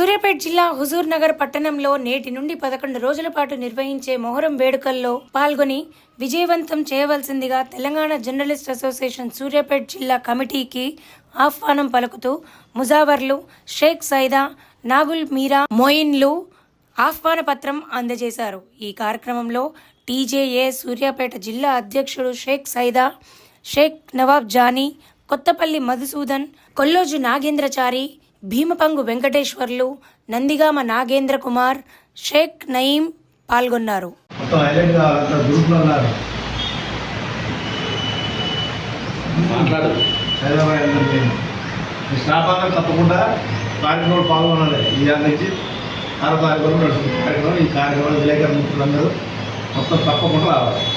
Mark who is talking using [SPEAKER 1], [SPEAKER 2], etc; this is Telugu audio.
[SPEAKER 1] సూర్యాపేట జిల్లా హుజూర్ నగర్ పట్టణంలో నేటి నుండి పదకొండు రోజుల పాటు నిర్వహించే మొహరం వేడుకల్లో పాల్గొని విజయవంతం చేయవలసిందిగా తెలంగాణ జర్నలిస్ట్ అసోసియేషన్ సూర్యాపేట జిల్లా కమిటీకి ఆహ్వానం పలుకుతూ ముజావర్లు షేక్ సైదా నాగుల్ మీరా మోయిన్లు ఆహ్వాన పత్రం అందజేశారు. ఈ కార్యక్రమంలో టీజేఏ సూర్యాపేట జిల్లా అధ్యక్షుడు షేక్ సైదా షేక్ నవాబ్ జానీ కొత్తపల్లి మధుసూదన్ కొల్లోజు నాగేంద్రచారి భీమపంగు వెంకటేశ్వర్లు నందిగామ నాగేంద్ర కుమార్ షేక్ నయీం పాల్గొన్నారు.
[SPEAKER 2] తప్పకుండా కార్యక్రమంలో పాల్గొనాలి. ఈ యాడ్ నుంచి ఆరో తారీఖు వరకు నడుస్తుంది. కార్యక్రమం ఈ కార్యక్రమం విలేకరులు మిత్రులందరూ మొత్తం తప్పకుండా రావాలి.